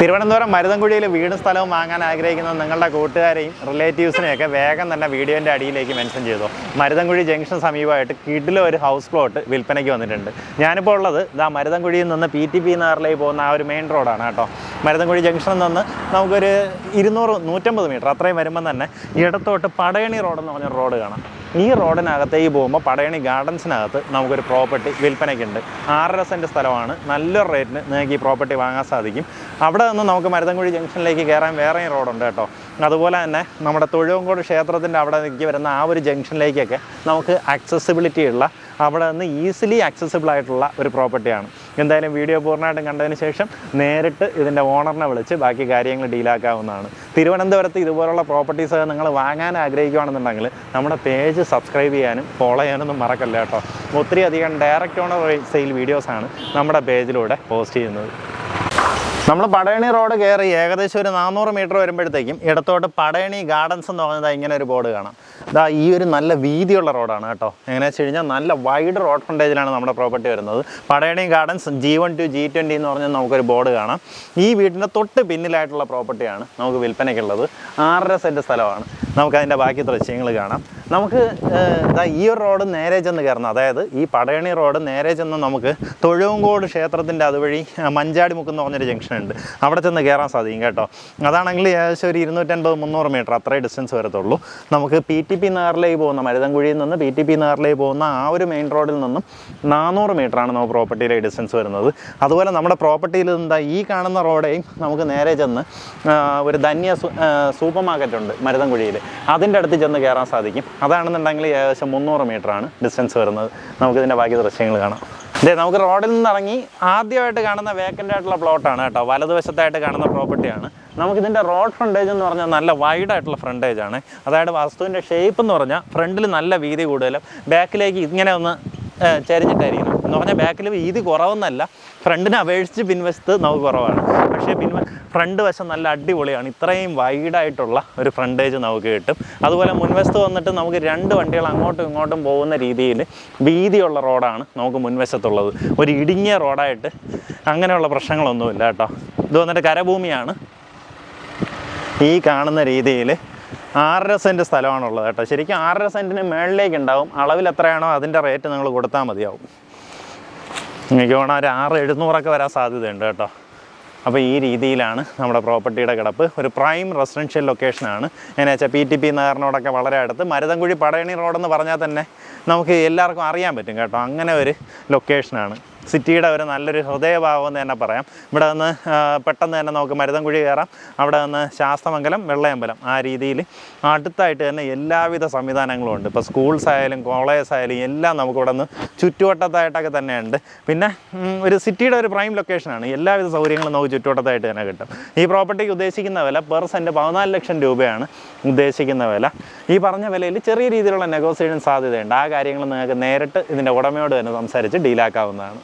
തിരുവനന്തപുരം മരുതൻകുഴിയിൽ വീടും സ്ഥലവും വാങ്ങാൻ ആഗ്രഹിക്കുന്ന നിങ്ങളുടെ കൂട്ടുകാരെയും റിലേറ്റീവ്സിനെയൊക്കെ വേഗം തന്നെ വീഡിയോന്റെ അടിയിലേക്ക് മെൻഷൻ ചെയ്തു. മരുതൻകുഴി ജംഗ്ഷൻ സമീപമായിട്ട് കിഡിലെ ഒരു ഹൗസ് പ്ലോട്ട് വിൽപ്പനയ്ക്ക് വന്നിട്ടുണ്ട്. ഞാനിപ്പോൾ ഉള്ളത് ഇതാ മരുതൻകുഴിയിൽ നിന്ന് പി ടി പി നഗറിലേക്ക് പോകുന്ന ആ ഒരു മെയിൻ റോഡാണ് കേട്ടോ. മരുതൻകുഴി ജംഗ്ഷനിൽ നിന്ന് നമുക്കൊരു ഇരുന്നൂറ് നൂറ്റമ്പത് മീറ്റർ അത്രയും വരുമ്പം തന്നെ ഇടത്തോട്ട് പടയണി എന്ന് പറഞ്ഞ റോഡ് കാണാം. ഈ റോഡിനകത്തേക്ക് പോകുമ്പോൾ പടയണി ഗാർഡൻസിനകത്ത് നമുക്കൊരു പ്രോപ്പർട്ടി വിൽപ്പനയ്ക്കുണ്ട് ആറര സെന്റ് സ്ഥലമാണ്. നല്ലൊരു റേറ്റിന് നിങ്ങൾക്ക് ഈ പ്രോപ്പർട്ടി വാങ്ങാൻ സാധിക്കും. അവിടെ നിന്ന് നമുക്ക് മരുതൻകുഴി ജംഗ്ഷനിലേക്ക് കയറാൻ വേറെയും റോഡുണ്ട് കേട്ടോ. അതുപോലെ തന്നെ നമ്മുടെ തൊഴുവങ്കോട് ക്ഷേത്രത്തിന്റെ അവിടെ നിൽക്കി വരുന്ന ആ ഒരു ജംഗ്ഷനിലേക്കൊക്കെ നമുക്ക് ആക്സസിബിലിറ്റി ഉള്ള അവിടെ നിന്ന് ഈസിലി ആക്സസിബിൾ ആയിട്ടുള്ള ഒരു പ്രോപ്പർട്ടിയാണ് എന്തായാലും വീഡിയോ പൂർണമായിട്ടും കണ്ടതിന് ശേഷം നേരിട്ട് ഇതിന്റെ ഓണറിനെ വിളിച്ച് ബാക്കി കാര്യങ്ങൾ ഡീലാക്കാവുന്നതാണ് തിരുവനന്തപുരത്ത് ഇതുപോലുള്ള പ്രോപ്പർട്ടീസ് നിങ്ങൾ വാങ്ങാൻ ആഗ്രഹിക്കുകയാണെന്നുണ്ടെങ്കിൽ നമ്മുടെ പേജ് സബ്സ്ക്രൈബ് ചെയ്യാനും ഫോളോ ചെയ്യാനൊന്നും മറക്കല്ല കേട്ടോ. ഒത്തിരി അധികം ഡയറക്റ്റ് ഓണർ സെയിൽ വീഡിയോസാണ് നമ്മുടെ പേജിലൂടെ പോസ്റ്റ് ചെയ്യുന്നത്. നമ്മൾ പടയണി റോഡ് കയറി ഏകദേശം ഒരു നാനൂറ് മീറ്റർ വരുമ്പോഴത്തേക്കും ഇടത്തോട്ട് പടയണി ഗാർഡൻസ് എന്ന് പറഞ്ഞത് ഇങ്ങനെ ഒരു ബോർഡ് കാണാം. ഇതാ ഈ ഒരു നല്ല വീതിയുള്ള റോഡാണ് കേട്ടോ. എങ്ങനെയാണെന്ന് വെച്ച് കഴിഞ്ഞാൽ നല്ല വൈഡ് റോഡ് ഫ്രണ്ടേജിലാണ് നമ്മുടെ പ്രോപ്പർട്ടി വരുന്നത്. Padayani gardens G one two G twenty എന്ന് പറഞ്ഞാൽ നമുക്കൊരു ബോർഡ് കാണാം. ഈ വീടിന്റെ തൊട്ട് പിന്നിലായിട്ടുള്ള പ്രോപ്പർട്ടിയാണ് നമുക്ക് വിൽപ്പനയ്ക്കുള്ളത്. ആറര സെന്റ് സ്ഥലമാണ്. നമുക്കതിന്റെ ബാക്കി ദൃശ്യങ്ങൾ കാണാം. നമുക്ക് ഈ ഒരു റോഡ് നേരെ ചെന്ന് കയറണം. അതായത് ഈ പടയണി റോഡ് നേരെ ചെന്ന് നമുക്ക് തൊഴുവങ്കോട് ക്ഷേത്രത്തിന്റെ അതുവഴി മഞ്ചാടി മുക്കെന്ന് പറഞ്ഞൊരു ജംഗ്ഷൻ ഉണ്ട് അവിടെ ചെന്ന് കയറാൻ സാധിക്കും കേട്ടോ. അതാണെങ്കിൽ ഏകദേശം ഒരു ഇരുന്നൂറ്റൻപത് മുന്നൂറ് മീറ്റർ അത്രയും ഡിസ്റ്റൻസ് വരത്തുള്ളൂ. നമുക്ക് പി ടി പി നഗറിലേക്ക് പോകുന്ന മരുതൻകുഴിയിൽ നിന്ന് പി ടി പി നഗറിലേക്ക് പോകുന്ന ആ ഒരു മെയിൻ റോഡിൽ നിന്നും നാനൂറ് മീറ്ററാണ് നമുക്ക് പ്രോപ്പർട്ടിയിലെ ഡിസ്റ്റൻസ് വരുന്നത്. അതുപോലെ നമ്മുടെ പ്രോപ്പർട്ടിയിൽ എന്താ ഈ കാണുന്ന റോഡേയും നമുക്ക് നേരെ ചെന്ന് ഒരു ധന്യ സൂപ്പർ മാർക്കറ്റ് ഉണ്ട് മരുതൻകുഴിയിൽ. അതിന്റെ അടുത്ത് ചെന്ന് കയറാൻ സാധിക്കും. അതാണെന്നുണ്ടെങ്കിൽ ഏകദേശം മുന്നൂറ് മീറ്ററാണ് ഡിസ്റ്റൻസ് വരുന്നത്. നമുക്കിതിന്റെ ബാക്കി ദൃശ്യങ്ങൾ കാണാം. ഇതേ നമുക്ക് റോഡിൽ നിന്ന് ഇറങ്ങി ആദ്യമായിട്ട് കാണുന്ന വേക്കന്റ് ആയിട്ടുള്ള പ്ലോട്ടാണ് കേട്ടോ. വലതുവശത്തായിട്ട് കാണുന്ന പ്രോപ്പർട്ടിയാണ് നമുക്കിതിന്റെ റോഡ് ഫ്രണ്ടേജ് എന്ന് പറഞ്ഞാൽ നല്ല വൈഡ് ആയിട്ടുള്ള ഫ്രണ്ടേജ് ആണ്. അതായത് വസ്തുവിന്റെ ഷേപ്പ് എന്ന് പറഞ്ഞാൽ ഫ്രണ്ടിൽ നല്ല വീതി കൂടുതലും ബാക്കിലേക്ക് ഇങ്ങനെ ഒന്ന് ചരിഞ്ഞിട്ടായിരിക്കണം. എന്ന് പറഞ്ഞാൽ ബാക്കിൽ വീതി കുറവെന്നല്ല ഫ്രണ്ടിനെ അപേക്ഷിച്ച് പിൻവശത്ത് നമുക്ക് കുറവാണ്. പക്ഷേ പിൻവ ഫ്രണ്ട് വശം നല്ല അടിപൊളിയാണ്. ഇത്രയും വൈഡായിട്ടുള്ള ഒരു ഫ്രണ്ടേജ് നമുക്ക് കിട്ടും. അതുപോലെ മുൻവശത്ത് വന്നിട്ട് നമുക്ക് രണ്ട് വണ്ടികൾ അങ്ങോട്ടും ഇങ്ങോട്ടും പോകുന്ന രീതിയിൽ വീതിയുള്ള റോഡാണ് നമുക്ക് മുൻവശത്തുള്ളത്. ഒരു ഇടുങ്ങിയ റോഡായിട്ട് അങ്ങനെയുള്ള പ്രശ്നങ്ങളൊന്നുമില്ല കേട്ടോ. ഇത് വന്നിട്ട് കരഭൂമിയാണ്. ഈ കാണുന്ന രീതിയിൽ ആറര സെന്റ് സ്ഥലമാണുള്ളത് കേട്ടോ. ശരിക്കും ആറര സെന്റിന് മേളിലേക്ക് ഉണ്ടാവും അളവിൽ എത്രയാണോ അതിന്റെ റേറ്റ് നിങ്ങൾ കൊടുത്താൽ മതിയാവും. എനിക്ക് വേണം ഒരു ആറ് എഴുന്നൂറൊക്കെ വരാൻ സാധ്യതയുണ്ട് കേട്ടോ. അപ്പോൾ ഈ രീതിയിലാണ് നമ്മുടെ പ്രോപ്പർട്ടിയുടെ കിടപ്പ്. ഒരു പ്രൈം റെസിഡൻഷ്യൽ ലൊക്കേഷനാണ് എന്നു വെച്ചാൽ പി ടി പി നഗറിനോടൊക്കെ വളരെ അടുത്ത്. മരുതൻകുഴി പടയണി റോഡെന്ന് പറഞ്ഞാൽ തന്നെ നമുക്ക് എല്ലാവർക്കും അറിയാൻ പറ്റും കേട്ടോ. അങ്ങനെ ഒരു ലൊക്കേഷനാണ് സിറ്റിയുടെ ഒരു നല്ലൊരു ഹൃദയഭാവം എന്ന് തന്നെ പറയാം. ഇവിടെ നിന്ന് പെട്ടെന്ന് തന്നെ നമുക്ക് മരുതൻകുഴി കയറാം. അവിടെ നിന്ന് ശാസ്തമംഗലം വെള്ളയമ്പലം. ആ രീതിയിൽ അടുത്തായിട്ട് തന്നെ എല്ലാവിധ സംവിധാനങ്ങളും ഉണ്ട്. ഇപ്പോൾ സ്കൂൾസ് ആയാലും കോളേജസ് ആയാലും എല്ലാം നമുക്കിവിടെ നിന്ന് ചുറ്റുവട്ടത്തായിട്ടൊക്കെ തന്നെയുണ്ട് പിന്നെ ഒരു സിറ്റിയുടെ ഒരു പ്രൈം ലൊക്കേഷനാണ്. എല്ലാവിധ സൗകര്യങ്ങളും നമുക്ക് ചുറ്റുവട്ടത്തായിട്ട് തന്നെ കിട്ടും. ഈ പ്രോപ്പർട്ടിക്ക് ഉദ്ദേശിക്കുന്ന വില പെർ സെന്റ് പതിനാല് ലക്ഷം രൂപയാണ് ഉദ്ദേശിക്കുന്ന വില. ഈ പറഞ്ഞ വിലയിൽ ചെറിയ രീതിയിലുള്ള നെഗോസിയേഷൻ സാധ്യതയുണ്ട്. ആ കാര്യങ്ങൾ നിങ്ങൾക്ക് നേരിട്ട് ഇതിന്റെ ഉടമയോട് തന്നെ സംസാരിച്ച് ഡീലാക്കാവുന്നതാണ്